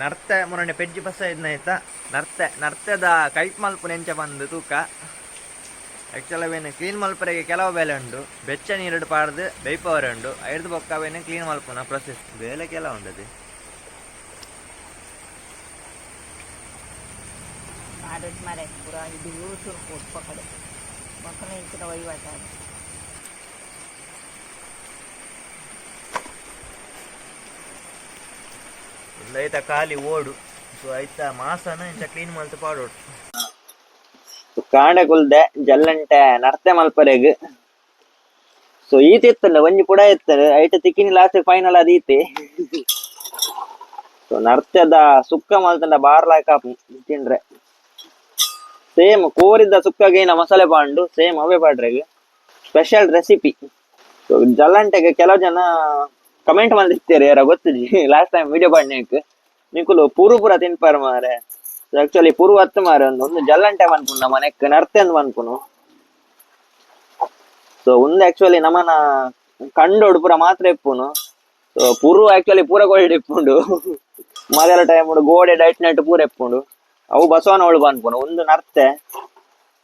ನರ್ತೆ ಮೊನ್ನೆ ಪೆಜ್ಜಿ ಬಸ ಇದ್ನಾಯ್ತಾ ನರ್ತೆ, ನರ್ತೆದ ಕೈಟ್ ಮಲ್ಪು ನೆಂಚ ಬಂದು ತೂಕ. ಆ್ಯಕ್ಚುಲ್ ಅವೇನು ಕ್ಲೀನ್ ಮಲ್ಪರೆಗೆ ಕೆಲವು ಬೇಲೆ ಉಂಡು ಬೆಚ್ಚ ನೀರು ಪಾಡ್ದು ಬೈಪವರ್ ಉಂಡು ಐದು ಬೊಕ್ಕ ಅವೇನು ಕ್ಲೀನ್ ಮಲ್ಪುನ ಪ್ರೊಸೆಸ್ ಬೇಲೆ ಕೆಲವು ಉಂಡದು ಮಾರೇ ಮರೆ ಪೂರ ಇದು ಯೂಸ್ ಪಕ್ಕಡೆ ಮಕ್ಕಳ ಇಂಚಿನ ವಹಿವಾಟ ಇಲ್ಲ ಖಾಲಿ ಓಡು. ಸೊ ಆಯ್ತಾ? ಮಾಸನ ಇಂಚ ಕ್ಲೀನ್ ಮಲ್ತು ಪಾಡೋಡು. ಕಾಂಡೆ ಕುಲ್ದೆ ಜಲ್ಲಂಟೆ ನರ್ತೆ ಮಲ್ಪರೆಗ್. ಸೊ ಈತ ಇತ್ತಲ್ಲ, ಒಂಜಿ ಕೂಡ ಇತ್ತಲ್ಲ ಐಟ ತಿಕ್ಕಿನಿ ಲಾಸ್ಟ್ ಫೈನಲ್ ಅದು ಈತಿ. ಸೊ ನರ್ತ್ಯದ ಸುಕ್ಕ ಮಲ್ತಂಡ ಬಾರ್ಲಾಕ ತಿಂಡ್ರೆ ಸೇಮ್ ಕೋರಿದ ಸುಕ್ಕಗೇನ ಮಸಾಲೆ ಪಾಂಡು ಸೇಮ್ ಅವೇ ಪಾಡ್ರೆಗ್. ಸ್ಪೆಷಲ್ ರೆಸಿಪಿ ಸೊ ಜಲ್ಲಂಟೆಗೆ ಕೆಲವು ಜನ ಕಮೆಂಟ್ ಮಾಡಿಸ್ತೀರಿ ಯಾರ ಗೊತ್ತಿಜಿ ಲಾಸ್ಟ್ ಟೈಮ್ ವಿಡಿಯೋ ಪಾಡ್ನೇಕ್ ನಿಂಕುಲು ಪೂರು ಪೂರ ತಿನ್ಪಾರ ಮಾರೆ. ಆಕ್ಚುಲಿ ಪೂರ್ವ ಹತ್ತು ಮಾರೆ ಒಂದು ಒಂದು ಜಲ್ಲಂಟೆ ಮನ್ಪುನು ನಮ್ಮ ಮನೆಕ್ ನರ್ತೆ ಅಂದ್ ಮನ್ಪುನು ಸೊ ಒಂದು ಆಕ್ಚುಲಿ ನಮ್ಮನ ಕಂಡೋಡು ಪೂರ ಮಾತ್ರ ಇಪ್ಪುನು ಸೊ ಪೂರ್ವ ಆಕ್ಚುಲಿ ಪೂರ ಗೋಲ್ಡ್ ಇಪ್ಪುಂಡು. ಮೊದಲ ಟೈಮ್ ಗೋಡೆ ಡೈಟ್ ನೈಟ್ ಪೂರ ಇಪ್ಪುಂಡು. ಅವು ಬಸವನ ಅವಳು ಬನ್ಪುನು ಒಂದು ನರ್ತೆ.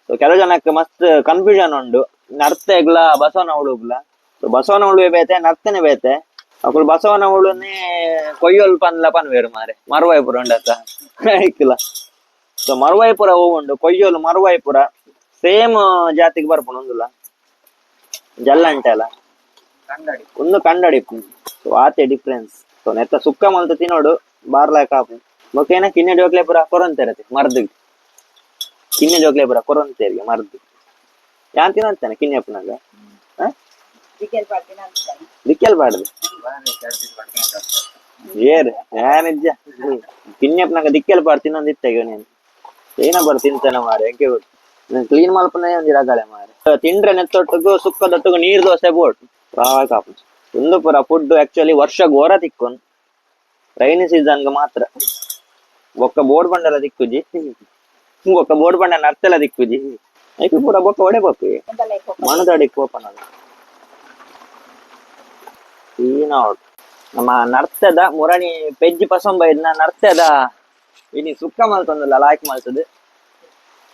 ಸೊ ಕೆಲವು ಜನಕ್ಕೆ ಮಸ್ತ್ ಕನ್ಫ್ಯೂಷನ್ ಉಂಡು. ನರ್ತೆ ಇಗ್ಲ, ಬಸವನ ಅವಳು ಇಗ್ಲ ಸೊ ಬಸವನ ಅವಳು ಬೇತೆ, ನರ್ತನೆ ಬೇತೆ. ಅಕುಲು ಬಸವನ ಅವಳುನೇ ಕೊಯ್ಯೊಲ್ ಪನ್ಲ ಪನ್ವೇರು ಮಾರೆ. ಮರುವಾಯ್ಪುರ ಉಂಡತ್ತ. ಇಕ್ಕಿಲ್ಲ. ಸೊ ಮರುವಾಯ್ಪುರ ಹೂ ಉಂಡು ಕೊಯ್ಯೋಲು ಮರುವಾಯ್ಪುರ. ಸೇಮ್ ಜಾತಿಗೆ ಬರ್ಪುನು ಒಂದುಲ್ಲ. ಜಲ್ಲ ಅಲ್ಲ. ಒಂದು ಕಂಡಡಿ ಸೊ ಆತೆ ಡಿಫ್ರೆನ್ಸ್ ಸೊ ನೆತ್ತ ಸುಕ್ಕ ಮಲ್ತ ತಿನ್ನೋಡು ಬಾರ್ಲಾಕ ಆಪು ಮೊಕೇನ ಕಿನ್ನೆ ಜೋಕ್ಲೆ ಪುರ ಕೊರೊಂತೆರತಿ ಮರ್ದಿಗೆ ಕಿನ್ನೆ ಜೋಕ್ಲೆ ಪುರ ಕೊರೊಂತೆರಿಗೆ ಮರ್ದು. ಯಾನ್ ತಿನ್ನಂತಾನೆ ಕಿನ್ನೆ ಅಪ್ಪನಾಗ ಚಿಕನ್ ಪಾರ್ಟಿನ ಅಂತಾನೆ ದಿಕ್ಕೆಲ್ ಬಾಡ್ದು ಏರ್ ಏನಿಜ್ಜ ಕಿನ್ನೆಪ್ಪನಾಗ ದಿಕ್ಕೆಲ್ ಬಾಡ್ ತಿನ್ನೊಂದು ಇತ್ತಾಗ ನೀನು. ಏನ ಬಾರ್ ತಿಂತಾನೆ ಮಾರೆ ಹೆಂಗೆ ಗೊತ್ತು? ಕ್ಲೀನ್ ಮಲ್ಪನೆ ಒಂದು ಇರಾಗಳೆ ಮಾರೆ ತಿಂಡ್ರೆ ನೆತ್ತೊಟ್ಟಿಗೂ ಸುಕ್ಕದೊಟ್ಟಿಗೂ ನೀರ್ ದೋಸೆ ಬೋಟ್ ಕಾಪು. ಒಂದು ಪುರ ಫುಡ್ ಆಕ್ಚುಲಿ ವರ್ಷ ಘೋರ ತಿಕ್ಕೊನ್ ರೈನಿ ಸೀಸನ್ಗೆ ಮಾತ್ರ. ಬೊಕ್ಕ ಬೋರ್ಡ್ ಬಂಡಲ ದಿಕ್ಕುಜಿ ಬೊಕ್ಕ ಬೋರ್ಡ್ ಬಂಡ ನರ್ತೆಲ ದಿಕ್ಕುಜಿ ಐಕು ಪೂರ ಬೊಕ್ಕ ಒಡೆ ಬೊಕ್ಕ ಎಂತೆಲ್ಲ ಇಕ್ಕೋ ಮನದಡಿಗೆ ಓಪನ್ ಆಗ ಈನೋಡ್ ನಮ್ಮ ನರ್ತದ ಮುರಣಿ ಪೆಜ್ಜಿ ಪಸಂಬ ಇದನ್ನ ನರ್ತದ ಇಲ್ಲಿ ಸುಕ್ಕ ಮಲ್ತೊಂದಲ್ಲ ಲಾಯ್ಕ್ ಮಲ್ತದು.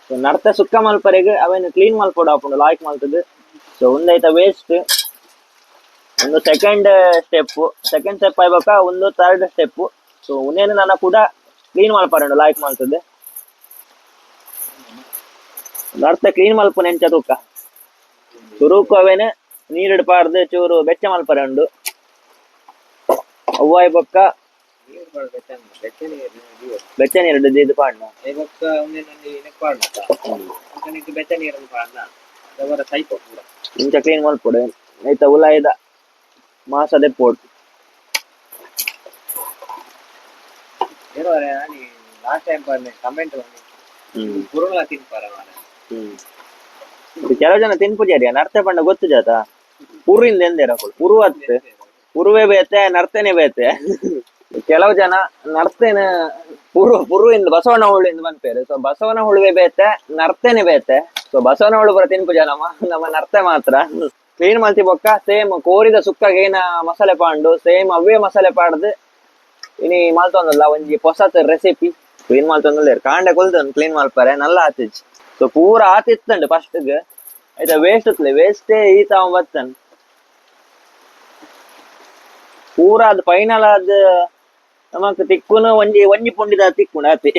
ಸೊ ನರ್ತ ಸುಕ್ಕ ಮಲ್ಪರೆಗೆ ಅವೇನು ಕ್ಲೀನ್ ಮಲ್ಪೋಡ ಹಾಕೊಂಡು ಲಾಯ್ಕ್ ಮಲ್ತದು. ಸೊ ಒಂದೈತ ವೇಸ್ಟ್ ಒಂದು ಸೆಕೆಂಡ್ ಸ್ಟೆಪ್ ಸೆಕೆಂಡ್ ಸ್ಟೆಪ್ ಆಯ್ಬೇಕ ಒಂದು ಥರ್ಡ್ ಸ್ಟೆಪ್ ಸೊ ಒಂದೇನು ನನ್ನ ಕೂಡ ಕ್ಲೀನ್ ಮಲ್ಪರಂಡು ಲಾಯ್ಕ್ ಮಲ್ತದೆ. ನರ್ತ ಕ್ಲೀನ್ ಮಲ್ಪು ನೆಂಚ ತೂಕ. ಸುರುಕು ಅವೇನೆ ನೀರಿಡ್ ಪಾರ್ದು ಚೂರು ಬೆಚ್ಚ ಮಲ್ಪರಂಡು ಅವ್ವಾಯ್ ಬೊಕ್ಕ ಬೆಚ್ಚ ನೀರು ಇದು ಪಾಡ್ನ ಇಂಚ ಕ್ಲೀನ್ ಮಲ್ಪೊಡು ಐತ ಉಲಾಯ್ದ ಮಾಸದೆ ಪೋಡ್ ಲಾಸ್ಟ್ ಟೈಮ್ ಬಂದೆ ಕಮೆಂಟ್ ಹ್ಮ್ ಪುರುಳ ತಿನ್ಪಾರ ಮಾರೆ ಹ್ಮ್ ಇದು ಕೆಲವು ಜನ ತಿನ್ಪುಜಾರಿಯ ನರ್ತೆ ಪಂಡ ಗೊತ್ತು ಜಾತ ಪುರುವಿಂದ ಎಂದೇರ ಪುರು ಅತ್ತೆ ಪುರುವೆ ಬೇತೆ, ನರ್ತನೆ ಬೇತೆ. ಕೆಲವು ಜನ ನರ್ತೇನ ಪುರು ಪುರುವಿಂದ ಬಸವನ ಹುಳಿಂದ ಬಂದ್ಪೇರು. ಸೊ ಬಸವನ ಹುಳುವೆ ಬೇತೆ, ನರ್ತೇನೆ ಬೇತೆ. ಸೊ ಬಸವನ ಹುಳು ಬರ ತಿನ್ಪು ಜನ ನಮ್ಮ ನರ್ತೆ ಮಾತ್ರ. ಕ್ಲೀನ್ ಮಲ್ತಿ ಬೊಕ್ಕ ಸೇಮ್ ಕೋರಿದ ಸುಕ್ಕ ಏನ ಮಸಾಲೆ ಪಾಂಡು ಸೇಮ್ ಅವೇ ಮಸಾಲೆ ಪಾಡ್ದು ಇನಿ ಮಲ್ತೊಂದಲ್ಲ, ಒಂಜಿ ಹೊಸತ್ ರೆಸಿಪಿ ಕ್ಲೀನ್ ಮಲ್ತೊಂದಲ್ಲ ಕಾಂಡೆ ಕೊಲ್ತೊಂದು ಕ್ಲೀನ್ ಮಲ್ಪರೆ, ನಲ್ಲ ಆತಿಜ್ ಸೊ ಪೂರ ಆತಿತ್ತಂಡು ಫಸ್ಟ್ಗೆ ಆಯ್ತಾ ವೇಸ್ಟ್ ಇತ್ತಲೆ ವೇಸ್ಟೇ ಈ ತಾವ ಪೂರ ಅದು ಫೈನಲ್ ಆದ ನಮಕ್ ತಿಕ್ಕುನು ಒಂಜಿ ಒಂಜಿ ಪುಂಡಿದ ತಿಕ್ಕುಂಡು ಆತಿ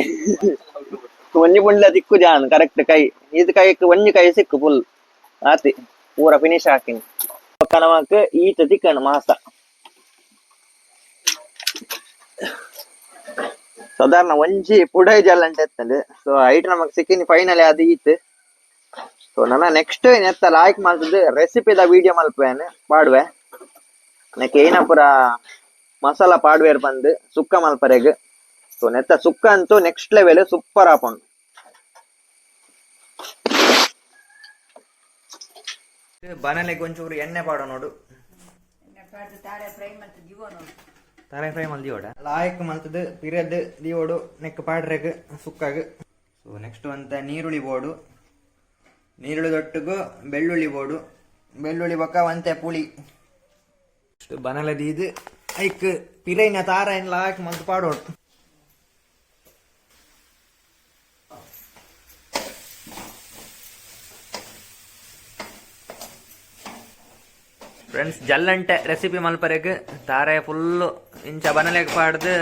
ಒಂಜಿ ಪುಂಡಿದ ತಿಕ್ಕು ಜಾನ್ ಕರೆಕ್ಟ್ ಕೈ. ಇದು ಕೈಕ್ ಒಂಜಿ ಕೈ ಸಿಕ್ಕು ಫುಲ್ ಆತಿ ಪೂರ ಫಿನಿಶ್ ಹಾಕಿನಿ. ಪಕ್ಕ ನಮಕ್ ಈತ ತಿಕ್ಕಂಡು ಮಾಸ. ಸಾಧಾರಣ ಒಂಜಿ ಪುಡೈ ಅಂತ ಎತ್ತಂಡು ಸೊ ಐಟ್ ನಮಕ್ ಸಿಕ್ಕಿನಿ ಫೈನಲ್ ಅದು ಈತ್. ಸೊ ನನ್ನ ನೆಕ್ಸ್ಟ್ ನೆತ್ತ ಲಾಯ್ಕ್ ಮಾಡ್ತದೆ ರೆಸಿಪಿದ ವಿಡಿಯೋ ಮಲ್ಪೇನೆ ಪಾಡುವೆ. ನೆಕ್ ಏನ ಪುರ ಮಸಾಲ ಪಾಡ್ವೇರ್ ಬಂದು ಸುಕ್ಕ ಮಲ್ಪರೆಗ್. ಸೊ ನೆತ್ತ ಸುಕ್ಕ ಅಂತೂ ನೆಕ್ಸ್ಟ್ ಲೆವೆಲ್ ಸೂಪರ್ ಆಪುಂಡು ಬನಲೆ ಒಂಚೂರು ಎಣ್ಣೆ ಪಾಡೋ ನೋಡು. ತಾರೆ ಫ್ರೈ ಮಲ್ ದಿವೋಡ? ಲಾಯಕ್ ಮಲ್ತದು ಪಿರದ್ ದೀವೋಡು ನೆಕ್ ಪಾಡ್ರೆಗ್ ಸುಕ್ಕಾಗ. ಸೊ ನೆಕ್ಸ್ಟ್ ಅಂತ ನೀರುಳ್ಳಿ ಬೋಡು. ನೀರುಳ್ಳಿ ದೊಟ್ಟಿಗೂ ಬೆಳ್ಳುಳ್ಳಿ ಬೋಡು. ಬೆಳ್ಳುಳ್ಳಿ ಬಕ್ಕ ಒಂತೆ ಪುಳಿ. இஷ்டு பனலடி இது ஐக்கு பிறை நான் தாரேன் லாக் மந்து ಫ್ರೆಂಡ್ಸ್ ಜಲ್ಲಂಟೆ ರೆಸಿಪಿ ಮಲ್ಪರೆಗೆ ತಾರೆ ಫುಲ್ಲು ಇಂಚ ಬನಲೆಗ್ ಪಾಡ್ದು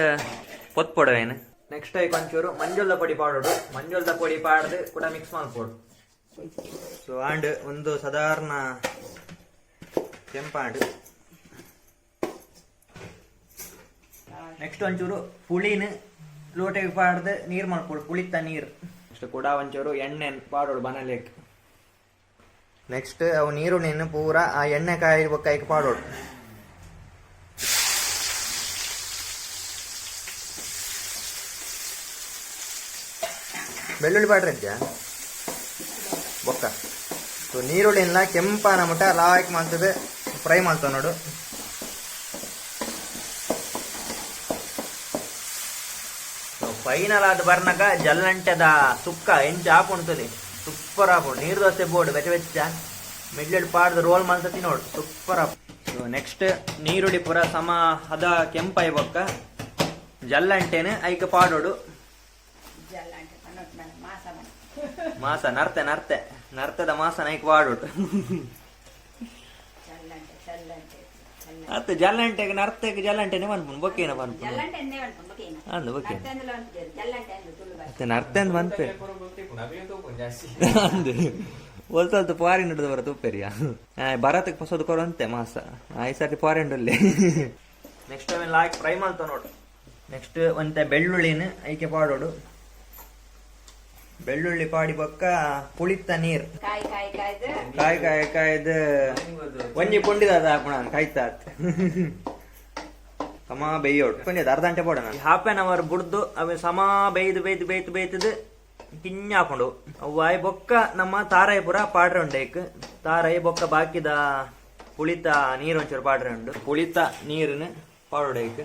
ಪೊತ್ ಪೊಡವೇನು ನೆಕ್ಸ್ಟ್ ಐಕ್ ಒಂಚೂರು ಮಂಜೋಲ್ದ ಪೊಡಿ ಪಾಡೋಡು ಮಂಜೋಲ್ದ ಪೊಡಿ ಪಾಡ್ದು ಕೂಡ ಮಿಕ್ಸ್ ಮಾಡ್ಕೊಡು ಸೊ ಆಂಡ್ ಒಂದು ಸಾಧಾರಣ ಕೆಂಪಾಂಡು ನೆಕ್ಸ್ಟ್ ಒಂಚೂರು ಪುಳಿನ ಲೋಟೆಗೆ ಪಾಡ್ದು ನೀರು ಮಾಡ್ಕೊಳ್ಳಿ ಪುಳಿತ ನೀರು ನೆಕ್ಸ್ಟ್ ಕೂಡ ಒಂಚೂರು ಎಣ್ಣೆ ಪಾಡೋಳು ಬನಲೇಕ್. ನೆಕ್ಸ್ಟ್ ಅವು ನೆನ್ನು ಪೂರ ಆ ಎಣ್ಣೆ ಕಾಯಿ ಕೈಗೆ ಪಾಡೋಳು. ಬೆಳ್ಳುಳ್ಳಿ ಪಾಡ್ರಿ ಅಂತ್ಯ ಬೊಕ್ಕ. ಸೊ ನೀರುಳ್ಳಿನ ಕೆಂಪಾನ ಮಟ್ಟ ಲಾಯ್ಕ್ ಮಾಡ್ತದೆ ಫ್ರೈ ಮಾಡ್ತಾವ ನೋಡು. ಫೈನಲ್ ಆದ ಬರ್ನಕ ಜಲ್ಲಂಟೆದ ಸುಕ್ಕ ಎಂಚ ಹಾಕೊಂಡ್ತದೆ. ಸೂಪರ್ ಹಾಕೊಂಡು. ನೀರ್ ದೋಸೆ ಬೋರ್ಡ್ ಬೆಚ್ಚ ಬೆಚ್ಚ. ಮಿಡ್ಲೆಡ್ ಪಾಡ್ದ ರೋಲ್ ಮಾಡ್ತತಿ ನೋಡು. ಸೂಪರ್ ಆಫ್ ಸೊ ನೆಕ್ಸ್ಟ್ ನೀರುಳ್ಳಿ ಪುರ ಸಮ ಹದ ಕೆಂಪೈ ಬೊಕ್ಕ ಜಲ್ಲಂಟೆನ ಐಕ ಪಾಡೋಡು. ಮಾಸ ನರ್ತೆ ನರ್ತೆ. ನರ್ತದ ಮಾಸ ನೈಕ್ ಪಾಡೋಡು. ಜಲ್ಲಂಟೆ ಜಲ್ಲಂಟೆ ಜಲ್ಲಂಟೆ. ಅತ್ತ ಜಲ್ಲಂಟೆಗೆ ನರ್ತೆಗೆ ಜಲ್ಲಂಟೆನೆ ಬಂದ್ಪುನ್ ಬೊಕ್ಕೇನ ಬಂದ್ಪುನ್ ಅಂದು ಬೊಕ್ಕೆ ಮತ್ತೊಂದು ಉಂಟು ಜಲ್ಲಂಟೆ ಎಂದು ತುಳು ಭಾಷೆ ಮತ್ತೆ ನರ್ತೆ ಅಂತ ಬಂದ್ಪೆ ಅಂದು. ಒಲ್ತಲ್ತು ಪಾರಿ ಹಿಡಿದು ಬರ ತುಪ್ಪೇರಿಯ. ಬರತಕ್ಕೆ ಹೊಸದು ಕೊರಂತೆ ಮಾಸ. ಐದು ಸರ್ತಿ ಪಾರಿ ನಡಲ್ಲಿ ನೆಕ್ಸ್ಟ್ ಟೈಮ್ ಲಾಯ್ಕ್ ಫ್ರೈ ಮಾಡ್ತಾವ ನೋಡು. ನೆಕ್ಸ್ಟ್ ಒಂತೆ ಬೆಳ್ಳುಳ್ಳಿನ ಐಕೆ ಪಾಡೋಡು. ಬೆಳ್ಳುಳ್ಳಿ ಪಾಡಿ ಬೊಕ್ಕ ಪುಳಿತ ನೀರ್. ಕಾಯಿ ಕಾಯಿ ಕಾಯ್ದ. ಕಾಯಿ ಕಾಯಿ ಕಾಯ್ದು. ಒಂಜಿ ಪುಂಡಿದ ಹಾಕೋಣ ಕಾಯ್ತಾ. ಸಮ ಬೇಯೋಡು. ಪುಂಡಿದ ಅರ್ಧ ಗಂಟೆ ನಾನು ಹಾಫ್ ಆನ್ ಅವರ್ ಬುಡ್ದು ಅವ ಸಮ ಬೇಯ್ದು ಬೇಯ್ದು ಬೇಯ್ದು ಬೇಯ್ತದ ಕಿನ್ನ ಹಾಕೊಂಡು. ವಾಯ್ ಬೊಕ್ಕ ನಮ್ಮ ತಾರಾಯಿ ಪುರ ಪಾಡ್ರೆ ಉಂಡೇಕ್ ತಾರಾಯಿ ಬೊಕ್ಕ ಬಾಕಿದ ಪುಳಿತ ನೀರ್ ಒಂಚೂರು ಪಾಡ್ರೆ ಉಂಡು. ಪುಳಿತ ನೀರನ್ನ ಪಾಡೋಡೇಕ್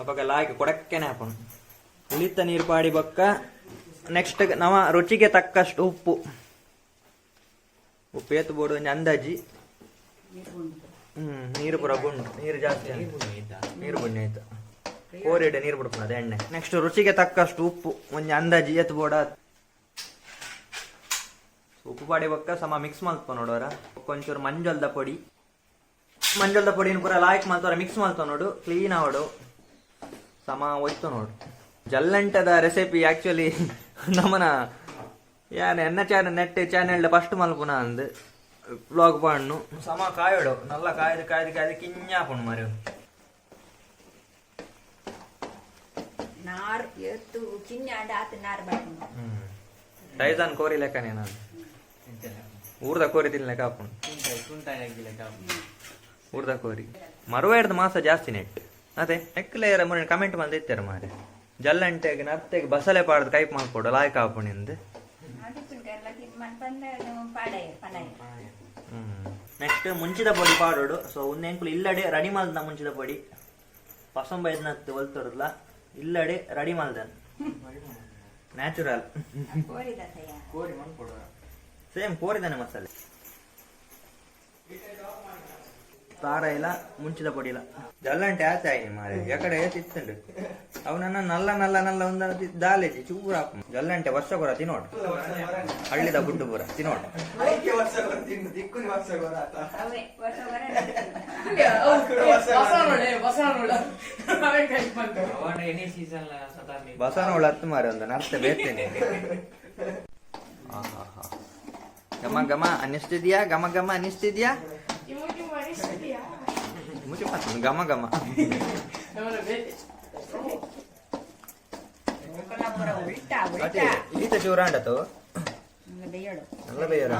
ಅವಾಗ ಲಾಯ್ಕ ಕೊಡಕ್ಕೆನೆ ಹಾಕೊಂಡು ಪುಳಿತ ನೀರು ಪಾಡಿ ಬೊಕ್ಕ ನೆಕ್ಸ್ಟ್ ನಮ್ಮ ರುಚಿಗೆ ತಕ್ಕಷ್ಟು ಉಪ್ಪು. ಉಪ್ಪು ಏತು ಬೋಡು ಒಂಜಿ ಅಂದಾಜಿ ಹ್ಮ್ ನೀರು ಪುರ ಗುಂಡು. ನೀರು ಜಾಸ್ತಿ ನೀರು ಬುಣ್ಣಿ ಆಯ್ತು? ಕೋರಿಡೆ ನೀರು ಬಿಡ್ಕೊಂಡು ಅದೇ ಎಣ್ಣೆ. ನೆಕ್ಸ್ಟ್ ರುಚಿಗೆ ತಕ್ಕಷ್ಟು ಉಪ್ಪು. ಒಂದು ಅಂದಾಜಿ ಎತ್ತು ಬೋಡ. ಉಪ್ಪು ಪಾಡಿ ಬಕ್ಕ ಸಮ ಮಿಕ್ಸ್ ಮಾಡ್ಕೊ ನೋಡೋರ ಒಂಚೂರು ಮಂಜಲ್ದ ಪೊಡಿ. ಮಂಜಲ್ದ ಪೊಡಿನ ಪೂರ ಲಾಯ್ಕ್ ಮಾಡ್ತಾರ ಮಿಕ್ಸ್ ಮಾಡ್ತಾವ ನೋಡು. ಕ್ಲೀನ್ ಆವಡು ಸಮ ಒಯ್ತು ನೋಡು. ಜಲ್ಲಂಟದ ರೆಸಿಪಿ ಆಕ್ಚುಲಿ ನಮ್ಮನ ಯಾನ ಎನ್ನ ಚಾನಲ್ ನೆಟ್ ಚಾನೆಲ್ ಫಸ್ಟ್ ಮಲ್ಪುನ ಅಂದ್ ಬ್ಲಾಗ್ ಪಾಡ್ನು. ಸಮ ಕಾಯೋಡು ನಲ್ಲ ಕಾಯ್ದು ಕಾಯ್ದು ಕಾಯ್ದು ಕಿಂಜಾಪುಣ್ ಮರೆ ನಾರ್ ಎತ್ತು ಕಿಂಜಾಂಡ ಆತ ನಾರ್ ಬಾಡ್ನು ಟೈಸನ್ ಕೋರಿ ಲೆಕ್ಕನೇ ನಾನು ಊರ್ದ ಕೋರಿ ತಿನ್ ಲೆಕ್ಕ ಹಾಪುಣ್ ಊರ್ದ ಕೋರಿ. ಮರುವಾಡ್ದ ಮಾಸ ಜಾಸ್ತಿ ನೆಟ್. ಅದೇ ಎಕ್ಕಲೇರ ಮುನ್ನ ಕಮೆಂಟ್ ಬಂದಿತ್ತಾರೆ ಮಾರೆ ಜಲ್ಲಂಟೆಗೆ ನತ್ತೆಗೆ ಬಸಳೆ ಪಾಡ್ದು ಕೈಪ್ ಮಾಡ್ಕೊಡು ಲಾಯ್ಕ ಪನಯ ನೆಕ್ಸ್ಟ್ ಮುಂಚಿದ ಪೊಡಿ ಪಾಡೋಡು. ಸೊ ಒಂದೆಂಕ್ಲು ಇಲ್ಲಡೆ ರೆಡಿ ಮಾಲ್ದ ಮುಂಚಿದ ಪೊಡಿ. ಪಸಂಬೈದ್ನತ್ತು ಒಲ್ತರಲ್ಲ ಇಲ್ಲಡೆ ರೆಡಿ ಮಾಡ್ದನ್ ನ್ಯಾಚುರಲ್ ಸೇಮ್ ಕೋರಿದಾನೆ ಮಸಾಲೆ ತಾರ ಇಲ್ಲ ಮುಂಚಿದ ಪೊಡಿ ಇಲ್ಲ. ಜಲ್ಲಂಟೆ ಆಚೆ ಆಯ್ತು ಮಾರೆ ಎಕಡೆ ತಿತ್ತಂಡು ಅವನನ್ನ ನಲ್ಲ ನಲ್ಲ ನಲ್ಲ ಒಂದ ದಾಲೆಜಿ ಚೂರ ಗಲ್ಲಂಟೆ ವರ್ಷ ಕೊರ ತಿನ್ನೋಡು. ಹಳ್ಳಿದ ಗುಡ್ಡು ಪೂರ ತಿನ್ನೋಡು. ಬಸವನೋಳ ಹತ್ತು ಮಾರಿ ಒಂದು ನರ್ತ ಬೇರ್ತೇನೆ ಗಮ ಗಮ ಅನ್ನಿಸ್ತಿದ್ಯಾ ಗಮ ಗಮ ಅನ್ನಿಸ್ತಿದ್ಯಾ ಮುಚ್ಚಿ ಮಾತು, ಗಮ ಗಮ ಈತ ಶಿವರಾಂಡತು నల్ల బెయ్యడా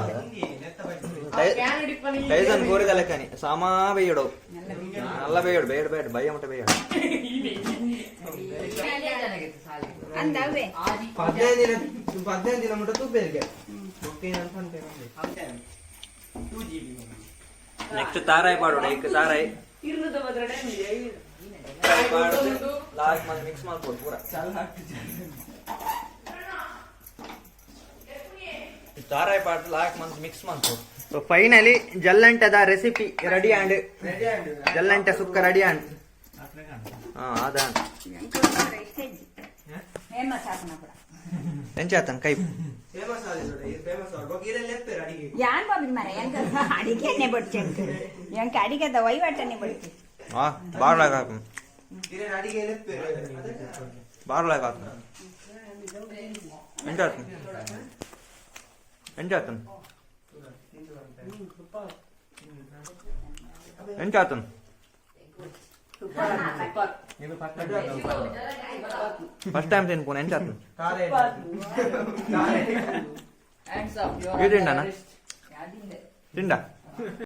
టైజన్ కోరిక లెక్కని సామా బెయ్యడు నల్ల బెయ్యడు బెయ్యడు బెయ్యడు భయం ఉంటే బెయ్యడు పద్దెనిమిది పద్దెనిమిది కిలోమీటర్ తూపేరికే నెక్స్ట్ తారాయి పాడు ఇంక తారాయి ಲಾಸ್ಟ್ ಮಂತ್ ಮಿಕ್ಸ್ ಮಾಡ್ಬೋದು ಪೂರ ಚಲ್ಲ ಧಾರಾಯಿ ಬಾಟ್ಲ್ ಹಾಕಿ ಮಂತ್ ಮಿಕ್ಸ್ ಮಂತ್ ಸೊ ಫೈನಲಿ ಜಲ್ಲಂಟದ ರೆಸಿಪಿ ರೆಡಿ ಆಂಡ್ ಜಲ್ಲಂಟ ಸುಕ್ಕ ರೆಡಿ ಆಂಡ್ ಹಾ ಅದಾ ಎಂಚಾತನ್ ಕೈ? ಯಾನ್ ಬಾರ್ಲಾಗ ಹಾಕು. ఏం చేస్తాను? ఏం చేస్తాను? ఫస్ట్ టైం తినుకోను ఏం చేస్తాను? తిండా?